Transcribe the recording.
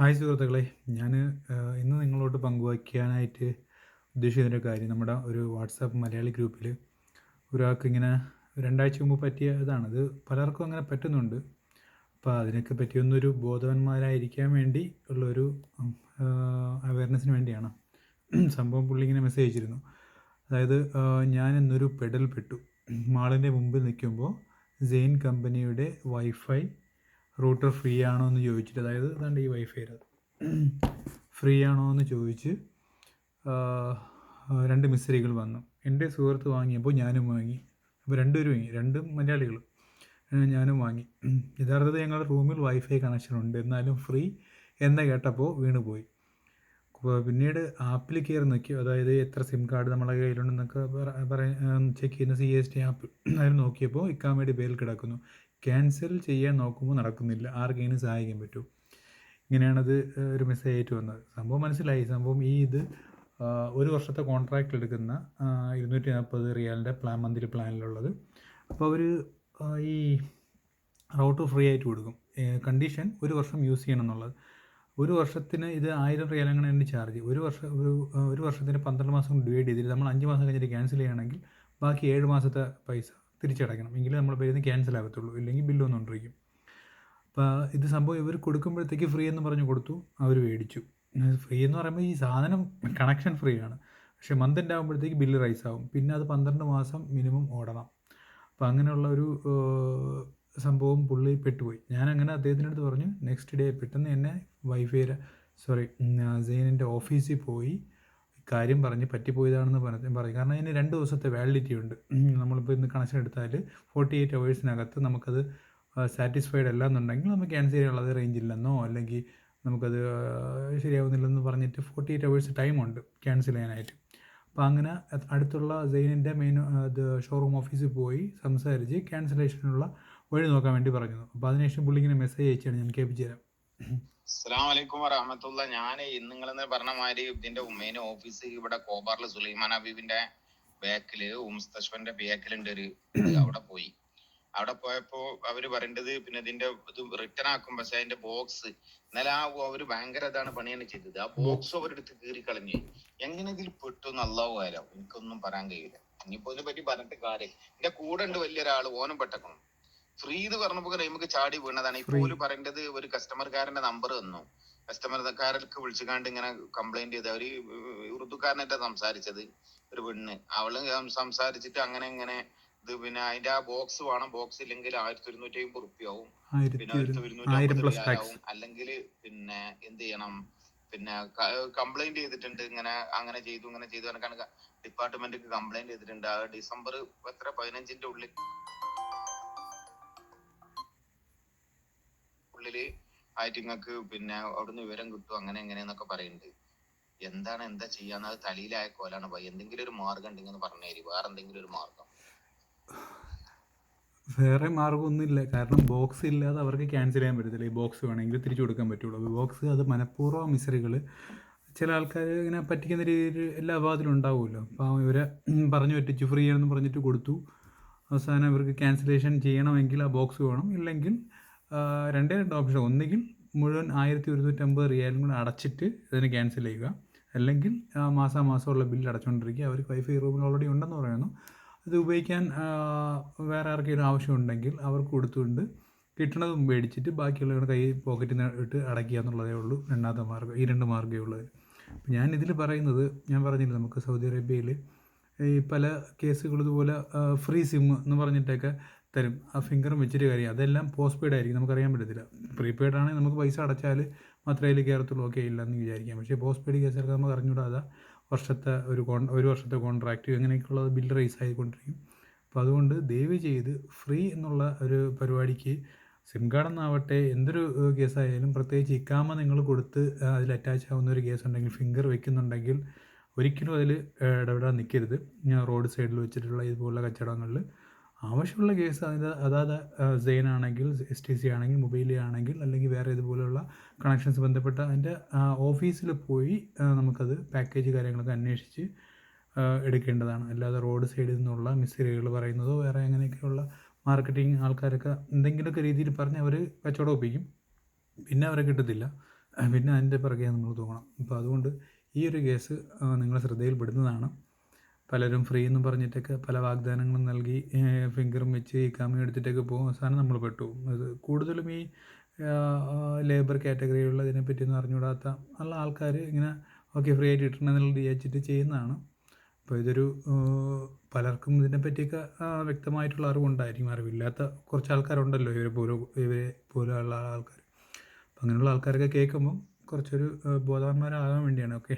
Hi സുഹൃത്തുക്കളെ. ഞാൻ ഇന്ന് നിങ്ങളോട് പങ്കുവയ്ക്കാനായിട്ട് ഉദ്ദേശിക്കുന്നൊരു കാര്യം. നമ്മുടെ ഒരു വാട്സാപ്പ് മലയാളി ഗ്രൂപ്പിൽ ഒരാൾക്ക് ഇങ്ങനെ രണ്ടാഴ്ച മുമ്പ് പറ്റിയ ഇതാണ്. ഇത് പലർക്കും അങ്ങനെ പറ്റുന്നുണ്ട്. അപ്പോൾ അതിനൊക്കെ പറ്റിയൊന്നൊരു ബോധവാന്മാരായിരിക്കാൻ വേണ്ടി ഉള്ളൊരു അവയർനെസ്സിന് വേണ്ടിയാണ്. സംഭവം പുള്ളി ഇങ്ങനെ മെസ്സേജ് അയച്ചിരുന്നു. അതായത് ഞാൻ ഇന്നൊരു പെടൽ പെട്ടു. മാളിന്റെ മുമ്പിൽ നിൽക്കുമ്പോൾ സെയിൻ കമ്പനിയുടെ വൈഫൈ റൂട്ടർ ഫ്രീ ആണോ എന്ന് ചോദിച്ചിട്ട് അതായത് അതാണ്ട് ഈ വൈഫൈ ഫ്രീ ആണോ എന്ന് ചോദിച്ച് രണ്ട് മിസ്സറികൾ വന്നു. എന്റെ സുഹൃത്ത് വാങ്ങിയപ്പോൾ ഞാനും വാങ്ങി. അപ്പോൾ രണ്ടുപേരും വാങ്ങി. രണ്ടും മലയാളികൾ ഞാനും വാങ്ങി. യഥാർത്ഥത്തിൽ ഞങ്ങളുടെ റൂമിൽ വൈഫൈ കണക്ഷൻ ഉണ്ട്. എന്നാലും ഫ്രീ എന്ന് കേട്ടപ്പോൾ വീണുപോയി. പിന്നീട് ആപ്പിൽ കയറി നോക്കി. അതായത് എത്ര സിം കാർഡ് നമ്മളെ കയ്യിലുണ്ടെന്നൊക്കെ പറ ചെക്ക് ചെയ്യുന്ന സി എസ് ടി ആപ്പ്. അതിൽ നോക്കിയപ്പോൾ ഇക്കാമയുടെ പേരിൽ കിടക്കുന്നു. ക്യാൻസൽ ചെയ്യാൻ നോക്കുമ്പോൾ നടക്കുന്നില്ല. ആർക്കെങ്കിലും സഹായിക്കാൻ പറ്റും. ഇങ്ങനെയാണത് ഒരു മെസ്സേജ് ആയിട്ട് വന്നത്. സംഭവം മനസ്സിലായി. സംഭവം ഈ ഇത് ഒരു വർഷത്തെ കോൺട്രാക്റ്റ് എടുക്കുന്ന ഇരുന്നൂറ്റി നാൽപ്പത് റിയാലിന്റെ പ്ലാൻ മന്ത്ലി പ്ലാനിലുള്ളത് അപ്പോൾ അവർ ഈ റൗട്ട് ഫ്രീ ആയിട്ട് കൊടുക്കും. കണ്ടീഷൻ ഒരു വർഷം യൂസ് ചെയ്യണം എന്നുള്ളത്. ഒരു വർഷത്തിന് ഇത് ആയിരം റിയാൽ തന്നെ ചാർജ് ഒരു വർഷം ഒരു ഒരു വർഷത്തിന് പന്ത്രണ്ട് മാസം ഡിവൈഡ് ചെയ്തിട്ട് നമ്മൾ അഞ്ച് മാസം കഴിഞ്ഞിട്ട് ക്യാൻസൽ ചെയ്യുകയാണെങ്കിൽ ബാക്കി ഏഴ് മാസത്തെ പൈസ തിരിച്ചടയ്ക്കണം. എങ്കിലേ നമ്മൾ പേര് ക്യാൻസൽ ആകത്തുള്ളൂ. ഇല്ലെങ്കിൽ ബില്ല് വന്നുകൊണ്ടിരിക്കും അപ്പോൾ ഇത് സംഭവം ഇവർ കൊടുക്കുമ്പോഴത്തേക്ക് ഫ്രീ എന്ന് പറഞ്ഞ് കൊടുത്തു. അവർ മേടിച്ചു. ഫ്രീ എന്ന് പറയുമ്പോൾ ഈ സാധനം കണക്ഷൻ ഫ്രീ ആണ്. പക്ഷേ മന്ത് എൻഡ് ആകുമ്പോഴത്തേക്ക് ബില്ല് റൈസ് ആവും. പിന്നെ അത് പന്ത്രണ്ട് മാസം മിനിമം ഓടണം. അപ്പോൾ അങ്ങനെയുള്ള ഒരു സംഭവം പുള്ളി പെട്ടുപോയി. ഞാൻ അങ്ങനെ അദ്ദേഹത്തിന്റെ അടുത്ത് പറഞ്ഞു നെക്സ്റ്റ് ഡേ പെട്ടെന്ന് എന്നെ വൈഫൈയുടെ സോറി സെയിനിന്റെ ഓഫീസിൽ പോയി. കാര്യം പറഞ്ഞ് പറ്റിപ്പോയതാണെന്ന് പറയും. കാരണം അതിന് രണ്ട് ദിവസത്തെ വാലിഡിറ്റി ഉണ്ട്. നമ്മളിപ്പോൾ ഇന്ന് കണക്ഷൻ എടുത്താൽ ഫോർട്ടി എയ്റ്റ് അവേഴ്സിനകത്ത് നമുക്കത് സാറ്റിസ്ഫൈഡ് അല്ല എന്നുണ്ടെങ്കിൽ നമുക്ക് ക്യാൻസൽ ചെയ്യാനുള്ള റേഞ്ച് ഇല്ലെന്നോ അല്ലെങ്കിൽ നമുക്കത് ശരിയാവുന്നില്ലെന്ന് പറഞ്ഞിട്ട് ഫോർട്ടി എയ്റ്റ് അവേഴ്സ് ടൈമുണ്ട് ക്യാൻസൽ ചെയ്യാനായിട്ട്. അപ്പോൾ അങ്ങനെ അടുത്തുള്ള സെയിനിന്റെ മെയിൻ ഇത് ഷോറൂം ഓഫീസിൽ പോയി സംസാരിച്ച് ക്യാൻസലേഷനുള്ള വഴി നോക്കാൻ വേണ്ടി പറഞ്ഞു അപ്പോൾ അതിനുശേഷം പുള്ളി ഇങ്ങനെ മെസ്സേജ് അയച്ചാണ് ഞാൻ കേൾപ്പിച്ചു തരാം. അസ്സലാം വലൈക്കും വറഹമത്തുള്ള ഞാൻ നിങ്ങളെന്ന് പറഞ്ഞ മാതിരി ഇതിന്റെ ഉമ്മേന്റെ ഓഫീസ് ഇവിടെ കോബാറിൽ സുലൈമാൻ ഹബീബിന്റെ ബാക്കിൽ ഉംസ്തശ്വന്റെ ബാക്കിലുണ്ട് ഒരു അവിടെ പോയി. അവിടെ പോയപ്പോ അവർ പറയേണ്ടത് പിന്നെ ഇതിന്റെ ഇത് റിട്ടേൺ ആക്കും. പക്ഷെ അതിന്റെ ബോക്സ് എന്നാലും ആ അവർ ഭയങ്കര ഇതാണ് പണിയാണ് ചെയ്തത്. ആ ബോക്സ് അവരെടുത്ത് കീറി കളഞ്ഞു. എങ്ങനെ ഇതിൽ പെട്ടു നല്ലാവുകാരോ എനിക്കൊന്നും പറയാൻ കഴിയില്ല. ഇനിയിപ്പോ ഇതിനെ പറ്റി പറഞ്ഞിട്ട് കാര്യം എന്റെ കൂടെ ഉണ്ട് വലിയൊരാൾ. ഓനും പെട്ടക്കണം. ഫ്രീ എന്ന് പറഞ്ഞപ്പോ നമുക്ക് ചാടി വീണതാണ്. ഓൽ പറയേണ്ടത് ഒരു കസ്റ്റമർക്കാരന്റെ നമ്പർ തന്നു കസ്റ്റമർക്കാർക്ക് വിളിച്ചുകാണ്ട് ഇങ്ങനെ കംപ്ലൈന്റ് ചെയ്ത് അവർ ഉറുദുക്കാരനായിട്ടാ സംസാരിച്ചത് ഒരു പെണ്ണ്. അവൾ സംസാരിച്ചിട്ട് അങ്ങനെ ഇങ്ങനെ ഇത് പിന്നെ അതിന്റെ ആ ബോക്സ് വേണം. ബോക്സ് ഇല്ലെങ്കിൽ ആയിരത്തി ഒരുന്നൂറ്റി അമ്പത് റുപ്യാവും പിന്നെ ആയിരത്തി ഒരുന്നൂറ്റി റിയാലാവും. അല്ലെങ്കിൽ പിന്നെ എന്ത് ചെയ്യണം? പിന്നെ കംപ്ലൈന്റ് ചെയ്തിട്ടുണ്ട്. ഇങ്ങനെ അങ്ങനെ ചെയ്തു ഇങ്ങനെ ചെയ്തു. കണക്കാണ്. ഡിപ്പാർട്ട്മെന്റ് കംപ്ലൈന്റ് ചെയ്തിട്ടുണ്ട്. ആ ഡിസംബർ എത്ര? പതിനഞ്ചിന്റെ ഉള്ളിൽ. ഉള്ളിൽ ആയിട്ട് നിങ്ങൾക്ക് പിന്നെ അവിടുന്ന് വിവരം കിട്ടും അങ്ങനെ എങ്ങനെ എന്നൊക്കെ പറയുന്നുണ്ട് എന്താണ് എന്താ ചെയ്യാന്ന് അത് തലയിലായ കോലാണ് ഭയ. എന്തെങ്കിലും ഒരു മാർഗം ഉണ്ടെങ്കിൽ ഒന്ന് പറഞ്ഞേരി. വേറെ എന്തെങ്കിലും ഒരു മാർഗം. വേറെ മാർഗമൊന്നുമില്ല കാരണം ബോക്സ് ഇല്ലാതെ അവർക്ക് ക്യാൻസൽ ചെയ്യാൻ പറ്റത്തില്ല. ഈ ബോക്സ് വേണമെങ്കിൽ തിരിച്ചു കൊടുക്കാൻ പറ്റുള്ളൂ. ബോക്സ് അത് മനഃപൂർവം മിസറികൾ ചില ആൾക്കാർ ഇങ്ങനെ പറ്റിക്കുന്ന രീതിയിൽ എല്ലാ ഭാഗത്തിലും ഉണ്ടാവുമല്ലോ. അപ്പോൾ ഇവരെ പറഞ്ഞു പറ്റിച്ചു ഫ്രീ ആണെന്ന് പറഞ്ഞിട്ട് കൊടുത്തു. അവസാനം ഇവർക്ക് ക്യാൻസലേഷൻ ചെയ്യണമെങ്കിൽ ആ ബോക്സ് വേണം. ഇല്ലെങ്കിൽ രണ്ടേ രണ്ട് ഓപ്ഷൻ. ഒന്നുകിൽ മുഴുവൻ ആയിരത്തി ഒരുന്നൂറ്റമ്പത് റിയാലും കൂടെ അടച്ചിട്ട് ഇതിന് ക്യാൻസൽ ചെയ്യുക. അല്ലെങ്കിൽ മാസാമാസമുള്ള ബില്ല് അടച്ചുകൊണ്ടിരിക്കുക അവർക്ക് വൈഫൈ റൂമിൽ ഓൾറെഡി ഉണ്ടെന്ന് പറയുന്നു. അത് ഉപയോഗിക്കാൻ വേറെ ആർക്കെങ്കിലും ആവശ്യമുണ്ടെങ്കിൽ അവർക്ക് കൊടുത്തുകൊണ്ട് കിട്ടണത് മേടിച്ചിട്ട് ബാക്കിയുള്ളവരുടെ കൈ പോക്കറ്റിൽ നിന്ന് ഇട്ട് അടയ്ക്കുക എന്നുള്ളതേ ഉള്ളൂ. രണ്ടാമത്തെ മാർഗം ഈ രണ്ട് മാർഗമേ ഉള്ളത് ഞാൻ ഇതിൽ പറയുന്നത് ഞാൻ പറഞ്ഞില്ല നമുക്ക് സൗദി അറേബ്യയിൽ ഈ പല കേസുകൾ ഇതുപോലെ ഫ്രീ സിം എന്ന് പറഞ്ഞിട്ടൊക്കെ തരും. ആ ഫിംഗറും വെച്ചിട്ട് കാര്യം. അതെല്ലാം പോസ്റ്റ് പെയ്ഡ് ആയിരിക്കും. നമുക്കറിയാൻ പറ്റത്തില്ല. പ്രീപെയ്ഡ് ആണെങ്കിൽ നമുക്ക് പൈസ അടച്ചാൽ മാത്രമേ അതിൽ കയറത്തുള്ളൂ. ഓക്കെ ഇല്ലെന്ന് വിചാരിക്കാം. പക്ഷേ പോസ്റ്റ് പെയ്ഡ് കേസൊക്കെ നമുക്ക് അറിഞ്ഞുകൂടാതെ. വർഷത്തെ ഒരു കോൺ ഒരു വർഷത്തെ കോൺട്രാക്റ്റ് അങ്ങനെയൊക്കെയുള്ള ബില്ല് റൈസ് ആയിക്കൊണ്ടിരിക്കും. അപ്പോൾ അതുകൊണ്ട് ദയവ് ചെയ്ത് ഫ്രീ എന്നുള്ള ഒരു പരിപാടിക്ക് സിം കാർഡെന്നാവട്ടെ എന്തൊരു കേസായാലും പ്രത്യേകിച്ച് ഇക്കാമ നിങ്ങൾ കൊടുത്ത് അതിൽ അറ്റാച്ച് ആവുന്ന ഒരു കേസ് ഉണ്ടെങ്കിൽ ഫിംഗർ വെക്കുന്നുണ്ടെങ്കിൽ ഒരിക്കലും അതിൽ ഇടപെടാൻ നിൽക്കരുത് റോഡ് സൈഡിൽ വെച്ചിട്ടുള്ള ഇതുപോലുള്ള കച്ചവടങ്ങളിൽ ആവശ്യമുള്ള കേസ് അതിന്റെ അതായത് സെയിൻ ആണെങ്കിൽ എസ് ടി സി ആണെങ്കിൽ മൊബൈൽ ആണെങ്കിൽ അല്ലെങ്കിൽ വേറെ ഇതുപോലെയുള്ള കണക്ഷൻസ് ബന്ധപ്പെട്ട അതിന്റെ ഓഫീസിൽ പോയി നമുക്കത് പാക്കേജ് കാര്യങ്ങളൊക്കെ അന്വേഷിച്ച് എടുക്കേണ്ടതാണ്. അല്ലാതെ റോഡ് സൈഡിൽ നിന്നുള്ള മിസ്സിലുകൾ പറയുന്നതോ വേറെ അങ്ങനെയൊക്കെയുള്ള മാർക്കറ്റിംഗ് ആൾക്കാരൊക്കെ എന്തെങ്കിലുമൊക്കെ രീതിയിൽ പറഞ്ഞ് അവർ കച്ചവടം ഒപ്പിക്കും. പിന്നെ അവരെ കിട്ടത്തില്ല. പിന്നെ അതിന്റെ പിറകെ നമ്മൾ തോന്നണം അപ്പോൾ അതുകൊണ്ട് ഈ ഒരു കേസ് നിങ്ങളെ ശ്രദ്ധയിൽപ്പെടുന്നതാണ്. പലരും ഫ്രീ എന്ന് പറഞ്ഞിട്ടൊക്കെ പല വാഗ്ദാനങ്ങളും നൽകി ഫിംഗറും വെച്ച് ഈ കാമ്യം എടുത്തിട്ടൊക്കെ പോകും. അവസാനം നമ്മൾ പെട്ടു. അത് കൂടുതലും ഈ ലേബർ കാറ്റഗറിയിലുള്ള ഇതിനെപ്പറ്റിയൊന്നും അറിഞ്ഞുകൂടാത്ത ഉള്ള ആൾക്കാർ ഇങ്ങനെ ഓക്കെ ഫ്രീ ആയിട്ട് കിട്ടണമെന്നുള്ള വിചാരിച്ചിട്ട് ചെയ്യുന്നതാണ്. അപ്പോൾ ഇതൊരു പലർക്കും ഇതിനെപ്പറ്റിയൊക്കെ വ്യക്തമായിട്ടുള്ള അറിവുണ്ടായിരിക്കും അറിവില്ലാത്ത കുറച്ച് ആൾക്കാരുണ്ടല്ലോ ഇവരെ പോലും ഇവരെ പോലെയുള്ള ആൾക്കാർ. അപ്പം അങ്ങനെയുള്ള ആൾക്കാരൊക്കെ കേൾക്കുമ്പം കുറച്ചൊരു ബോധവാന്മാരാകാൻ വേണ്ടിയാണ്. ഓക്കെ